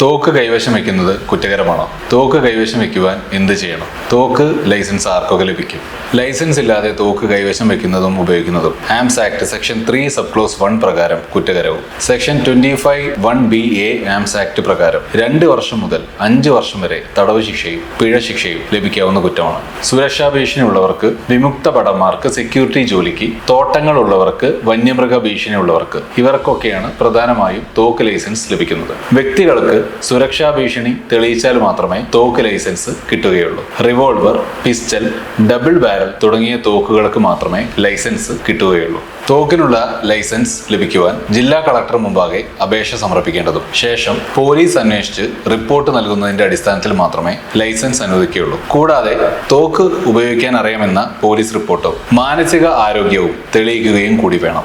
തോക്ക് കൈവശം വെക്കുന്നത് കുറ്റകരമാണോ? തോക്ക് കൈവശം വെക്കുവാൻ എന്ത് ചെയ്യണം? തോക്ക് ലൈസൻസ് ആർക്കൊക്കെ ലഭിക്കും? ലൈസൻസ് ഇല്ലാതെ തോക്ക് കൈവശം വെക്കുന്നതും ഉപയോഗിക്കുന്നതും. Arms act section three sub clause one പ്രകാരം കുറ്റകരവും. Section twenty five one B A arms act പ്രകാരം രണ്ട് വർഷം മുതൽ അഞ്ച് വർഷം വരെ തടവ് ശിക്ഷയും പിഴ ശിക്ഷയും ലഭിക്കാവുന്ന കുറ്റമാണ്. സുരക്ഷാ ഭീഷണി ഉള്ളവർക്ക് വിമുക്ത ഭടന്മാർക്ക് സെക്യൂരിറ്റി ജോലിക്ക് തോട്ടങ്ങൾ ഉള്ളവർക്ക് വന്യമൃഗ ഭീഷണി ഉള്ളവർക്ക് ഇവർക്കൊക്കെയാണ് പ്രധാനമായും തോക്ക് ലൈസൻസ് ലഭിക്കുന്നത്. വ്യക്തികൾക്ക് സുരക്ഷാ ഭീഷണി തെളിയിച്ചാൽ മാത്രമേ തോക്ക് ലൈസൻസ് കിട്ടുകയുള്ളൂ. റിവോൾവർ പിസ്റ്റൽ ഡബിൾ ബാരൽ തുടങ്ങിയ തോക്കുകൾക്ക് മാത്രമേ ലൈസൻസ് കിട്ടുകയുള്ളൂ. തോക്കിനുള്ള ലൈസൻസ് ലഭിക്കുവാൻ ജില്ലാ കളക്ടർ മുമ്പാകെ അപേക്ഷ സമർപ്പിക്കേണ്ടതും. ശേഷം പോലീസ് അന്വേഷിച്ച് റിപ്പോർട്ട് നൽകുന്നതിന്റെ അടിസ്ഥാനത്തിൽ മാത്രമേ ലൈസൻസ് അനുവദിക്കുകയുള്ളൂ. കൂടാതെ തോക്ക് ഉപയോഗിക്കാൻ അറിയാമെന്ന പോലീസ് റിപ്പോർട്ടും മാനസിക ആരോഗ്യവും തെളിയിക്കുകയും കൂടി വേണം.